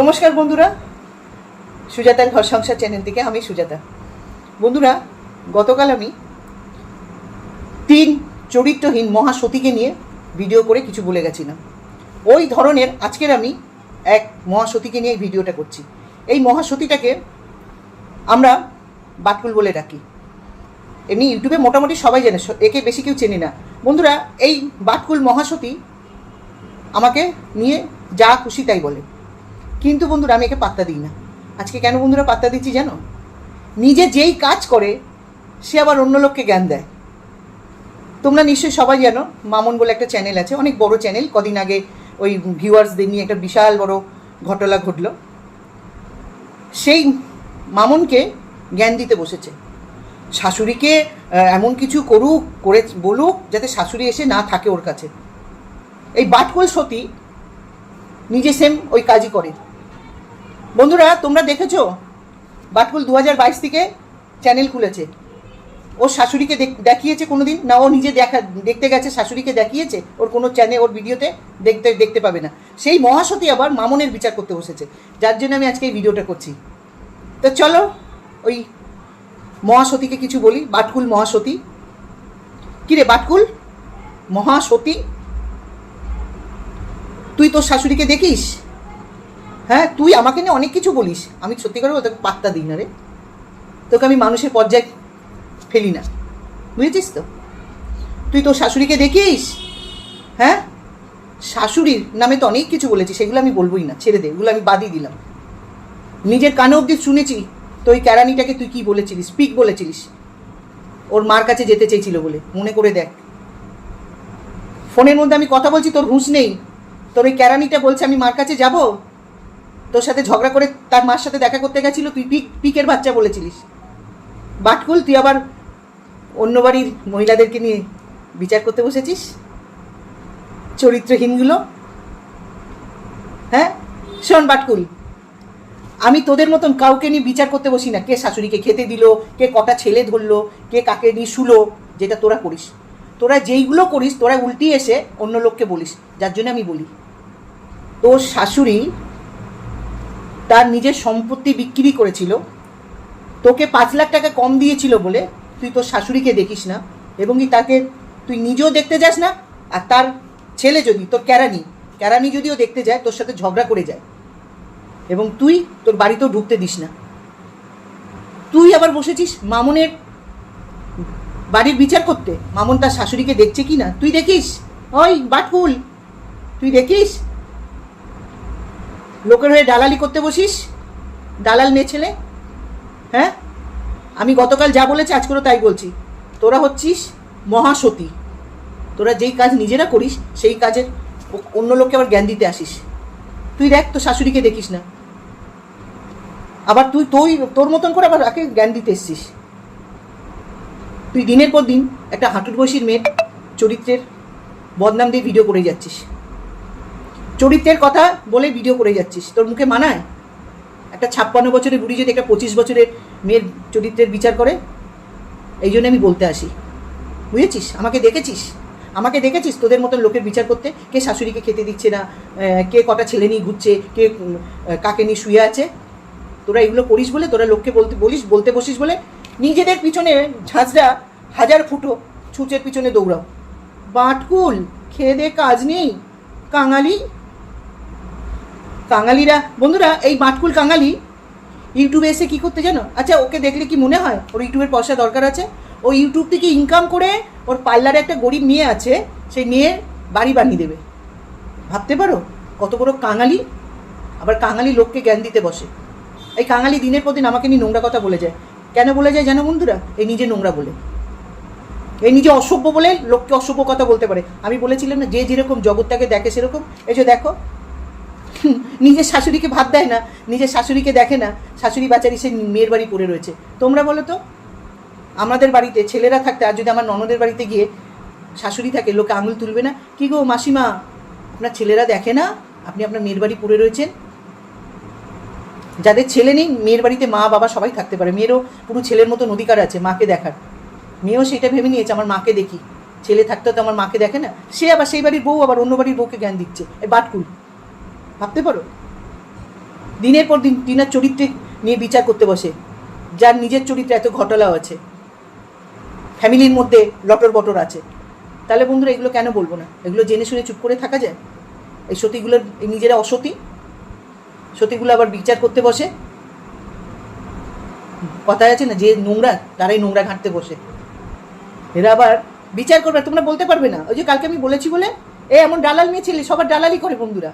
নমস্কার বন্ধুরা। সুজাতার ঘর সংসার চ্যানেল থেকে আমি সুজাতা। বন্ধুরা, গতকাল আমি তিন চরিত্রহীন মহাসতীকে নিয়ে ভিডিও করে কিছু বলে গেছিলাম। ওই ধরনের আজকের আমি এক মহাসতীকে নিয়ে ভিডিওটা করছি। এই মহাসতীটাকে আমরা বাটকুল বলে ডাকি। এমনি ইউটিউবে মোটামুটি সবাই জানে একে বেশি কেউ চেনে না। বন্ধুরা, এই বাটকুল মহাসতী আমাকে নিয়ে যা খুশি তাই বলে। কিন্তু বন্ধুরা, আমি একে পাত্তা দিই না। আজকে কেন বন্ধুরা পাত্তা দিচ্ছি জানো? নিজে যেই কাজ করে, সে আবার অন্য লোককে জ্ঞান দেয়। তোমরা নিশ্চয়ই সবাই জানো, মামন বলে একটা চ্যানেল আছে, অনেক বড় চ্যানেল কদিন আগে ওই ভিউয়ার্সদের নিয়ে একটা বিশাল বড় ঘটনা ঘটলো। সেই মামনকে জ্ঞান দিতে বসেছে। শাশুড়িকে এমন কিছু করুক, করে বলুক, যাতে শাশুড়ি এসে না থাকে ওর কাছে। এই বাটকুল সতী নিজে সেম ওই কাজই করে। বন্ধুরা, তোমরা দেখেছ? বাটকুল দু হাজার বাইশ থেকে চ্যানেল খুলেছে। ওর শাশুড়িকে দেখ- দেখিয়েছে কোনোদিন? না, ও নিজে দেখা দেখতে গেছে, শাশুড়িকে দেখিয়েছে, ওর কোনো চ্যানেল ওর ভিডিওতে দেখতে দেখতে পাবে না। সেই মহাসতী আবার মামনের বিচার করতে বসেছে। যার জন্য আমি আজকে এই ভিডিওটা করছি। তো চলো, ওই মহাসতীকে কিছু বলি। বাটকুল মহাসতী। কিরে বাটকুল মহাসতী? তুই তোর শাশুড়িকে দেখিস? হ্যাঁ তুই আমাকে নিয়ে অনেক কিছু বলিস। আমি সত্যি করে তোকে পাত্তা দিই না রে। তোকে আমি মানুষের পর্যায়ে ফেলি না। বুঝেছিস তো? তুই তোর শাশুড়িকে দেখিস? হ্যাঁ? শাশুড়ির নামে তো অনেক কিছু বলেছি, সেগুলো আমি বলবোই না। ছেড়ে দে, এগুলো আমি বাদই দিলাম। নিজের কানে অব্দি শুনেছি, তো ওই ক্যারানিটাকে তুই কি বলেছিলিস? স্পিক বলেছিলিস? ওর মার কাছে যেতে চেয়েছিল বলে। মনে করে দেখ। ফোনের মধ্যে আমি কথা বলছি, তোর হুঁশ নেই। তোর ওই ক্যারানিটা বলছে, আমি মার কাছে যাব? তোর সাথে ঝগড়া করে তার মার সাথে দেখা করতে গেছিল, তুই পিক, পিকের বাচ্চা বলেছিলিস। বাটকুল, তুই আবার অন্য বাড়ির মহিলাদেরকে নিয়ে বিচার করতে বসেছিস? চরিত্রহীনগুলো? হ্যাঁ? শোন বাটকুল, আমি তোদের মতন কাউকে নিয়ে বিচার করতে বসি না। কে শাশুড়িকে খেতে দিল, কে কটা ছেলে ধরলো, কে কাকে নিয়ে শুলো, যেটা তোরা করিস। তোরা যেইগুলো করিস, তোরা উল্টি এসে অন্য লোককে বলিস, যার জন্য আমি বলি। তোর শাশুড়ি তার নিজের সম্পত্তি বিক্রি করেছিল। তোকে পাঁচ লাখ টাকা কম দিয়েছিল বলে তুই তোর শাশুড়িকে দেখিস না এবং কি তাকে তুই নিজেও দেখতে যাস না? আর তার ছেলে যদি, তোর ক্যারানি ক্যারানি যদিও দেখতে যায়, তোর সাথে ঝগড়া করে যায়। এবং তুই তোর বাড়িতেও ঢুকতে দিস না। তুই আবার বসেছিস মামনের বাড়ির বিচার করতে? মামন তার শাশুড়িকে দেখছে কি না? তুই দেখিস? ওই বাটকুল, তুই দেখিস? লোকের হয়ে দালালি করতে বসিস? দালাল মেয়ে ছেলে। হ্যাঁ? আমি গতকাল যা বলেছি আজকেও তাই বলছি। তোরা হচ্ছিস মহাসতী। তোরা যেই কাজ নিজেরা করিস, সেই কাজের অন্য লোককে আবার জ্ঞান দিতে আসিস। তুই দেখ, তোর শাশুড়িকে দেখিস না। আবার তুই তুই, তোর মতন করে আবার আগে জ্ঞান দিতে এসছিস? তুই দিনের পর দিন একটা হাঁটুর বয়সীর মেয়ের চরিত্রের বদনাম দিয়ে ভিডিও করে যাচ্ছিস। চরিত্রের কথা বলে ভিডিও করে যাচ্ছিস। তোর মুখে মানায়? একটা ছাপ্পান্ন বছরের বুড়ি যদি একটা পঁচিশ বছরের মেয়ের চরিত্রের বিচার করে? এই জন্য আমি বলতে আসি। বুঝেছিস? আমাকে দেখেছিস? আমাকে দেখেছিস তোদের মতন লোকের বিচার করতে? কে শাশুড়িকে খেতে দিচ্ছে না? কে কটা ছেলে নিয়ে ঘুরছে? কে কাকে নিয়ে শুয়ে আছে? তোরা এগুলো করিস বলে, তোরা লোককে বলতে, বলিস, বলতে বসিস বলে নিজেদের পিছনে ঝাঁঝরা হাজার ফুটো ছুঁচের পিছনে দৌড়াও। বাটকুল, খেয়ে দে, কাজ নেই। কাঙালি কাঙালিরা, বন্ধুরা, এই বাটকুল কাঙালি ইউটিউবে এসে কি করতে জানো? আচ্ছা ওকে দেখলে কি মনে হয়? ওর ইউটিউবের পয়সা দরকার আছে। ও ইউটিউব থেকে ইনকাম করে ওর পার্লারে একটা গরিব মেয়ে আছে সেই মেয়ে বাড়ি বানিয়ে দেবে। ভাবতে পারো? কত বড় কাঙালি। আবার কাঙালি লোককে জ্ঞান দিতে বসে। এই কাঙালি দিনের পর দিন আমাকে নিয়ে নোংরা কথা বলে যায়। কেন বলে যায় জানো বন্ধুরা? এই নিজে নোংরা বলে। এই নিজে অসভ্য বলে লোককে অসভ্য কথা বলতে পারে। আমি বলেছিলাম না, যে যেরকম জগৎটাকে দেখে সেরকম। এই যে দেখো নিজের শাশুড়িকে ভাত দেয় না, নিজের শাশুড়িকে দেখে না, শাশুড়ি বাচারি সে মেয়ের বাড়ি পড়ে রয়েছে। তোমরা বলো তো, আমাদের বাড়িতে ছেলেরা থাকতে আর যদি আমার ননদের বাড়িতে গিয়ে শাশুড়ি থাকে, লোকে আঙুল তুলবে না? কি গো মাসিমা, আপনার ছেলেরা দেখে না আপনি আপনার মেয়ের বাড়ি পড়ে রয়েছেন? যাদের ছেলে নেই, মেয়ের বাড়িতে মা, বাবা সবাই থাকতে পারে। মেয়েরও পুরো ছেলের মতো অধিকার আছে, মাকে দেখার। মেয়েও সেটা ভেবে নিয়েছে, আমার মাকে দেখি। ছেলে থাকতে তো আমার মাকে দেখে না। সে আবার সেই বাড়ির বউ, আবার অন্য বাড়ির বউকে জ্ঞান দিচ্ছে বাটকুল। ভাবতে পারো? দিনের পর দিন টিনার চরিত্রে নিয়ে বিচার করতে বসে, যার নিজের চরিত্রে এত ঘটলাও আছে। ফ্যামিলির মধ্যে লটর বটর আছে। তাহলে বন্ধুরা, এগুলো কেন বলব না? এগুলো জেনে শুনে চুপ করে থাকা যায়? এই সতীগুলোর নিজেরা অসতী? সতীগুলো আবার বিচার করতে বসে? কথায় আছে না, যে নোংরা, তারাই নোংরা ঘাঁটতে বসে। এরা আবার বিচার করবে, তোমরা বলতে পারবে না। ওই যে কালকে আমি বলেছি বলে? এ, এমন ডালাল মেয়ে ছেলে, সবার ডালালি করে বন্ধুরা।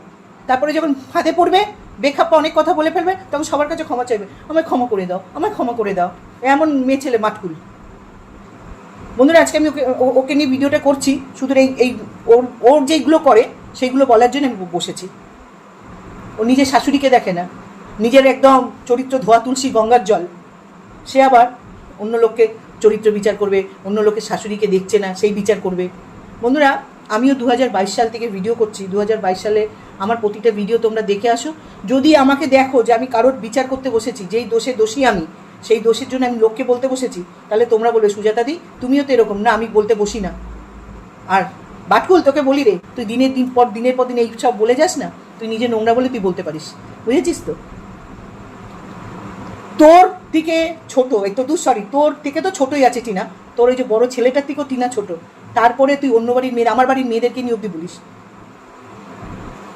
তারপরে যখন ফাঁদে পড়বে, বেখাপ্পা অনেক কথা বলে ফেলবে, তখন সবার কাছে ক্ষমা চাইবে। আমায় ক্ষমা করে দাও, আমায় ক্ষমা করে দাও। এমন মেয়ে ছেলে মাটকুল বন্ধুরা, আজকে আমি ওকে ওকে নিয়ে ভিডিওটা করছি। শুধু এই এই ওর ওর যেইগুলো করে, সেইগুলো বলার জন্য আমি বসেছি। ও নিজের শাশুড়িকে দেখে না। নিজের একদম চরিত্র ধোয়া তুলসী গঙ্গার জল। সে আবার অন্য লোককে চরিত্র বিচার করবে, অন্য লোকের শাশুড়িকে দেখছে না, সেই বিচার করবে। বন্ধুরা, আমিও দু হাজার বাইশ সাল থেকে ভিডিও করছি। দু হাজার বাইশ সালে আমার প্রতিটা ভিডিও তোমরা দেখে আসো। যদি আমাকে দেখো যে আমি কারোর বিচার করতে বসেছি, যেই দোষে দোষী আমি, সেই দোষের জন্য আমি লোককে বলতে বসেছি, তাহলে তোমরা বলবে সুজাতাদি তুমিও তো এরকম। না, আমি বলতে বসি না। আর বাটকুল, তোকে বলি রে, তুই দিনের দিন পর দিনের পর দিন এই সব বলে যাস না, তুই নিজে নোংরা বলে তুই বলতে পারিস। বুঝেছিস তো? তোর থেকে ছোট, এই তো সরি তোর থেকে তো ছোটই আছে টিনা। তোর ওই যে বড় ছেলেটার থেকেও টিনা ছোট। তারপরে তুই অন্য বাড়ির মেয়ের আমার বাড়ির মেয়েদেরকে নিয়ে অব্দি বলিস।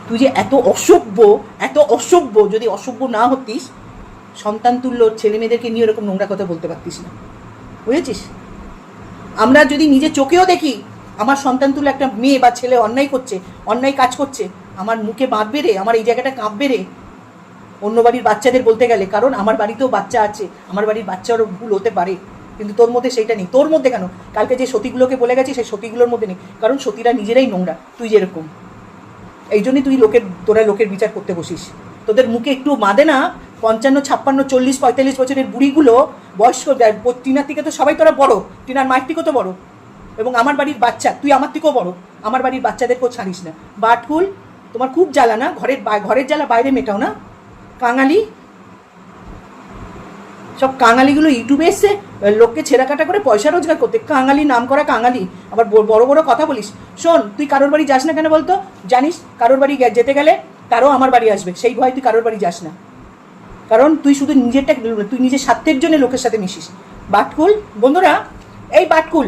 তুই যে এত অসভ্য এত অসভ্য, যদি অসভ্য না হতিস, সন্তান তুল্য ছেলে মেয়েদেরকে নিয়ে ওরকম নোংরা কথা বলতে পারতিস না। বুঝেছিস? আমরা যদি নিজে চোখেও দেখি, আমার সন্তান তুলে একটা মেয়ে বা ছেলে অন্যায় করছে, অন্যায় কাজ করছে, আমার মুখে বাঁধবে রে আমার এই জায়গাটা কাঁপবে রে অন্য বাড়ির বাচ্চাদের বলতে গেলে, কারণ আমার বাড়িতেও বাচ্চা আছে, আমার বাড়ির বাচ্চারও ভুল হতে পারে, কিন্তু তোর মধ্যে সেইটা নেই। তোর মধ্যে কেন? কালকে যে সতীগুলোকে বলে গেছি, সেই সতীগুলোর মধ্যে নেই। কারণ সতীরা নিজেরাই নোংরা, তুই যেরকম। এই জন্যই তুই লোকের, তোরা লোকের বিচার করতে বসিস। তোদের মুখে একটু মাদে না, পঞ্চান্ন, ছাপ্পান্ন, চল্লিশ, পঁয়তাল্লিশ বছরের বুড়িগুলো, বয়স্ক টিনার থেকে তো সবাই তোরা বড়, টিনার মায়ের থেকেও তো বড়। এবং আমার বাড়ির বাচ্চা, তুই আমার থেকেও বড়, আমার বাড়ির বাচ্চাদেরকেও ছাড়িস না। বাটকুল, তোমার খুব জ্বালা না? ঘরের ঘরের জ্বালা বাইরে মেটাও না? কাঙালি? সব কাঙালিগুলো ইউটিউবে এসছে লোককে ছেঁড়া কাটা করে পয়সা রোজগার করতে। কাঙালি নাম করা কাঙালি। আবার বড় বড় কথা বলিস। শোন, তুই কারোর বাড়ি যাস না কেন বলতো? জানিস, কারোর বাড়ি যেতে গেলে তারও আমার বাড়ি আসবে। সেই ভয় তুই কারোর বাড়ি যাস না। কারণ তুই শুধু নিজেরটা, তুই নিজের স্বার্থের জন্য লোকের সাথে মিশিস। বাটকুল, বন্ধুরা, এই বাটকুল,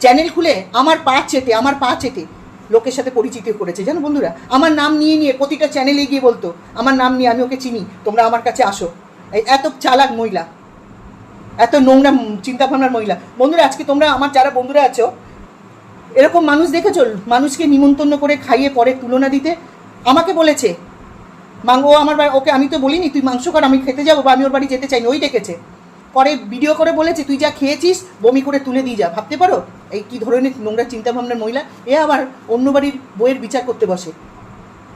চ্যানেল খুলে আমার পা চেটে, আমার পা চেটে লোকের সাথে পরিচিত করেছে। জানো বন্ধুরা, আমার নাম নিয়ে নিয়ে প্রতিটা চ্যানেলে গিয়ে বলতো, আমার নাম নিয়ে আমি ওকে চিনি, তোমরা আমার কাছে আসো। এত চালাক মহিলা। এত নোংরা চিন্তা ভাবনার মহিলা। বন্ধুরা, আজকে তোমরা আমার যারা বন্ধুরা আছো, এরকম মানুষ দেখেছ? মানুষকে নিমন্ত্রণ করে খাইয়ে পরে তুলনা দিতে? আমাকে বলেছে। ও আমার ওকে আমি তো বলিনি, তুই মাংস কর আমি খেতে যাব বা আমি ওর বাড়ি যেতে চাইনি, ওই ডেকেছে। পরে ভিডিও করে বলেছে, তুই যা খেয়েছিস, বমি করে তুলে দিয়ে যা। ভাবতে পারো? এই কী ধরনের নোংরা চিন্তাভাবনার মহিলা? এ আবার অন্য বাড়ির বইয়ের বিচার করতে বসে,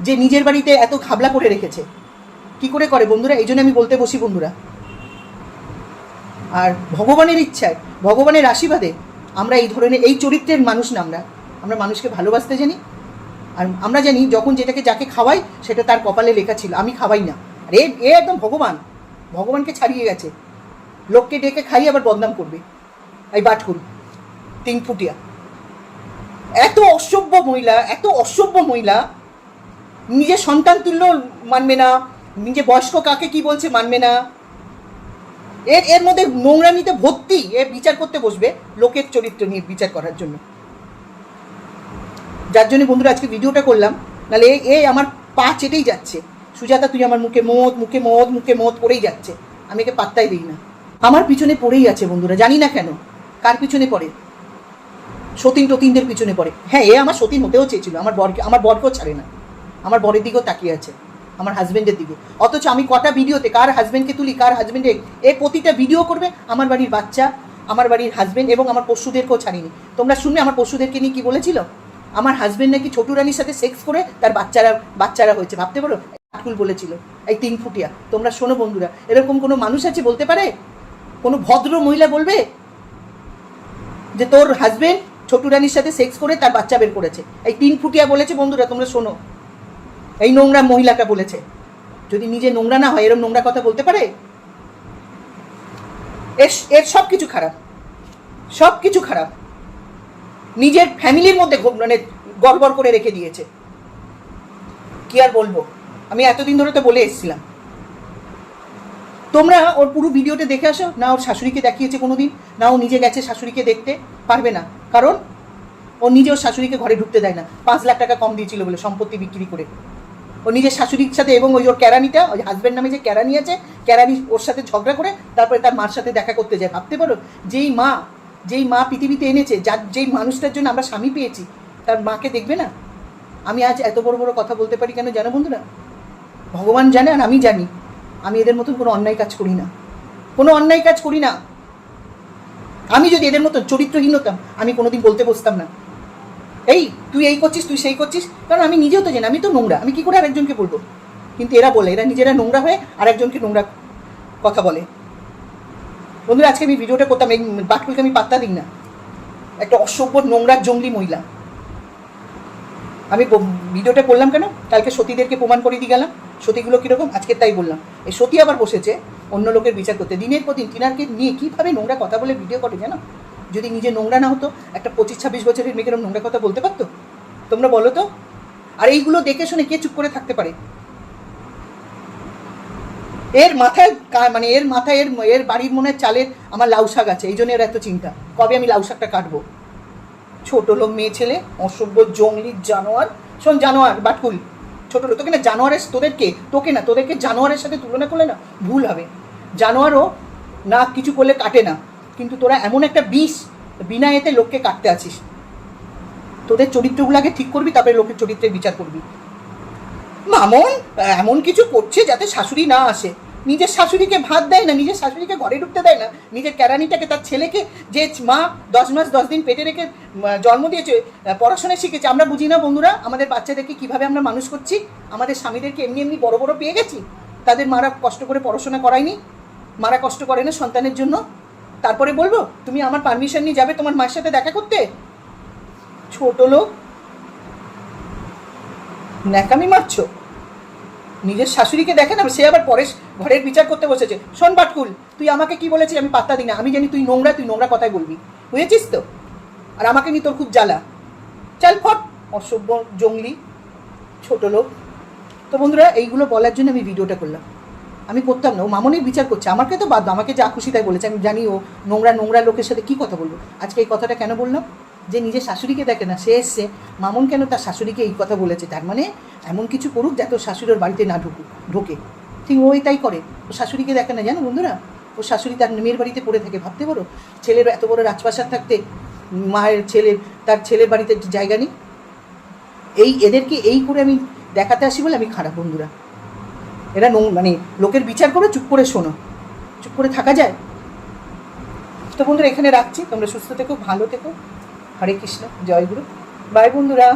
যে নিজের বাড়িতে এত ঘাবলা করে রেখেছে। কি করে করে বন্ধুরা? এই জন্য আমি বলতে বসি, বন্ধুরা। আর ভগবানের ইচ্ছায়, ভগবানের আশীর্বাদে আমরা এই ধরনের, এই চরিত্রের মানুষ না আমরা। আমরা মানুষকে ভালোবাসতে জানি। আর আমরা জানি যখন যেটাকে, যাকে খাওয়াই, সেটা তার কপালে লেখা ছিল, আমি খাওয়াই না। আর এ এ একদম ভগবান। ভগবানকে ছাড়িয়ে গেছে। লোককে ডেকে খাই আবার বদনাম করবে। এই বাটকুল তিন ফুটিয়া এত অসভ্য মহিলা, এত অসভ্য মহিলা, নিজের সন্তান তুল্য মানবে না নিজে বয়স্ক কাকে কি বলছে মানবে না। এর এর মধ্যে নোংরামিতে ভর্তি, এ বিচার করতে বসবে লোকের চরিত্র নিয়ে বিচার করার জন্য। যার জন্য বন্ধুরা আজকে ভিডিওটা করলাম। নাহলে এ- আমার পা চেটেই যাচ্ছে। সুজাতা, তুই আমার মুখে মদ মুখে মদ মুখে মদ পড়েই যাচ্ছে। আমি একে পাত্তাই দিই না। আমার পিছনে পড়েই আছে বন্ধুরা, জানি না কেন। কার পিছনে পড়ে? সতীন টতীনদের পিছনে পড়ে। হ্যাঁ এ আমার সতীন হতেও চেয়েছিল। আমার বরকে, আমার বরকেও ছাড়ে না। আমার বরের দিকেও তাকিয়ে আছে। আমার হাজব্যান্ডের দিকে। অথচ আমি কটা ভিডিওতে, কার হাজবেন্ডকে তুলি, কার হাজবেন্ডে এ প্রতিটা ভিডিও করবে আমার বাড়ির বাচ্চা, আমার বাড়ির হাজবেন্ড এবং আমার পশুদেরকেও ছাড়িনি। তোমরা শুনলে আমার পশুদেরকে নিয়ে কি বলেছিল? আমার হাজবেন্ড নাকি ছোটু রানীর সাথে সেক্স করে তার বাচ্চারা বাচ্চারা হয়েছে, ভাবতে পারো? আটকুল বলেছিল, এই তিন ফুটিয়া। তোমরা শোনো বন্ধুরা, এরকম কোনো মানুষ আছে বলতে পারে? কোনো ভদ্র মহিলা বলবে? যে তোর হাজবেন্ড ছোটু রানীর সাথে সেক্স করে তার বাচ্চা বের করেছে। এই তিন ফুটিয়া বলেছে বন্ধুরা, তোমরা শোনো। এই নোংরা মহিলাটা বলেছে। যদি নিজে নোংরা না হয় এরকম নোংরা কথা বলতে পারে? এর এর সব কিছু খারাপ। সব কিছু খারাপ। নিজের ফ্যামিলির মধ্যে মানে গড়বড় করে রেখে দিয়েছে। কি আর বলব? আমি এতদিন ধরে তো বলে এসেছিলাম। তোমরা ওর পুরো ভিডিওটা দেখে আসো। না ওর শাশুড়িকে দেখিয়েছে কোনো দিন না ও নিজে গেছে শাশুড়িকে দেখতে, পারবে না। কারণ ও নিজে ওর শাশুড়িকে ঘরে ঢুকতে দেয় না। পাঁচ লাখ টাকা কম দিয়েছিল বলে, সম্পত্তি বিক্রি করে। ও নিজের শাশুড়ির সাথে এবং ওই ওর ক্যারানিটা ওই হাজব্যান্ড নামে যে ক্যারানি আছে ক্যারানি ওর সাথে ঝগড়া করে তারপরে তার মার সাথে দেখা করতে যায়। ভাবতে পারো, যেই মা যেই মা পৃথিবীতে এনেছে, যার যেই মানুষটার জন্য আমরা স্বামী পেয়েছি, তার মাকে দেখবে না? আমি আজ এত বড় বড় কথা বলতে পারি কেন জানো বন্ধুরা? ভগবান জানে আর আমি জানি। আমি এদের মতন কোনো অন্যায় কাজ করি না। কোনো অন্যায় কাজ করি না। আমি যদি এদের মতন চরিত্রহীন হতাম, আমি কোনোদিন বলতে বসতাম না। এই, তুই এই করছিস, তুই সেই করছিস। কারণ আমি নিজেও তো জানি, আমি তো নোংরা, আমি কি করে আরেকজনকে বলব? কিন্তু এরা বলে, এরা নিজেরা নোংরা হয়ে আরেকজনকে নোংরা কথা বলে। বন্ধুরা, আজকে আমি ভিডিওটা করতাম, এই বাটকুলকে আমি পাত্তা দিই না। একটা অসভ্য, নোংরা, জঙ্গলি মহিলা। আমি ভিডিওটা করলাম কেন? কালকে সতীদেরকে প্রমাণ করে দিয়ে গেলাম। সতীগুলো কীরকম? আজকে তাই বললাম। এই সতী আবার বসেছে, অন্য লোকের বিচার করতে। দিনের পর দিন তিনারকে নিয়ে কীভাবে নোংরা কথা বলে ভিডিও করে, জানো? যদি নিজে নোংরা না হতো, একটা পঁচিশ ছাব্বিশ বছরের মেয়েকে এরকম নোংরা কথা বলতে পারতো? তোমরা বলো তো? আর এইগুলো দেখে শুনে কে চুপ করে থাকতে পারে? এর মাথায় মানে এর মাথায় এর এর বাড়ির মনে চালের আমার লাউ শাক আছে, এই জন্য এর এত চিন্তা। কবে আমি লাউ শাকটা কাটবো? ছোট লোক, মেয়ে, ছেলে, অসভ্য, জঙ্গলি জানোয়ার। শোন, জানোয়ার, বাটকুল। ছোট লোক, তোকে না জানোয়ারের, তোদেরকে, তোকে না, তোদেরকে জানোয়ারের সাথে তুলনা করলে না ভুল হবে। জানোয়ারও না কিছু করলে কাটে না। কিন্তু তোরা এমন একটা বিষ বিনা এতে লোককে কাটতে আছিস। তোদের চরিত্রগুলো আগে ঠিক করবি, তারপরে লোকের চরিত্রের বিচার করবি। মামন, এমন কিছু করছে যাতে শাশুড়ি না আসে। নিজের শাশুড়িকে ভাত দেয় না, নিজের শাশুড়িকে ঘরে ঢুকতে দেয় না। নিজের ক্যারানিটাকে তার ছেলেকে যে মা দশ মাস, দশ দিন পেটে রেখে জন্ম দিয়েছে পড়াশোনা শিখেছে, আমরা বুঝি না বন্ধুরা, আমাদের বাচ্চাদেরকে কীভাবে আমরা মানুষ করছি? আমাদের স্বামীদেরকে এমনি এমনি বড় বড় পেয়ে গেছি? তাদের মারা কষ্ট করে পড়াশোনা করায়নি? মারা কষ্ট করে না সন্তানের জন্য? তারপরে বলব, তুমি আমার পারমিশন নিয়ে যাবে তোমার মায়ের সাথে দেখা করতে? ছোট লোক। ন্যাকামি মারছো? নিজের শাশুড়িকে দেখে না, সে আবার পরে ঘরের বিচার করতে বসেছে। শোন বাটকুল, তুই আমাকে কি বলেছিস আমি পাত্তা দিই না। আমি জানি তুই নোংরা তুই নোংরা কথাই বলবি। বুঝেছিস তো? আর আমাকে নিয়ে তোর খুব জ্বালা। চাল ফট, অসভ্য জঙ্গলি, ছোট লোক। তো বন্ধুরা, এইগুলো বলার জন্য আমি ভিডিওটা করলাম। আমি করতাম না, ও মামনের বিচার করছে, আমাকে তো বাদ আমাকে যা খুশি তাই বলেছে, আমি জানি ও নোংরা নোংরা লোকের সাথে কী কথা বলব আজকে এই কথাটা কেন বললাম? যে নিজের শাশুড়িকে দেখে না, সে এসছে, মামন কেন তার শাশুড়িকে এই কথা বলেছে? তার মানে এমন কিছু করুক যাতে ওর শাশুড়ির বাড়িতে না ঢুকুক ঢোকে। ঠিক ওই তাই করে, ও শাশুড়িকে দেখে না, জানো বন্ধুরা? ও শাশুড়ি তার মেয়ের বাড়িতে পড়ে থাকে, ভাবতে পারো? ছেলের এত বড় রাজপ্রাসাদ থাকতে মায়ের ছেলের তার ছেলের বাড়িতে জায়গা নেই? এই, এদেরকে এই করে আমি দেখাতে আসি বলে আমি খারাপ, বন্ধুরা। এরা নোং মানে লোকের বিচার করে চুপ করে শোনো। চুপ করে থাকা যায়। তো বন্ধুরা, এখানে রাখছি। তোমরা সুস্থ থেকো, ভালো থেকো। হরে কৃষ্ণ, জয় গুরু। বাই বন্ধুরা।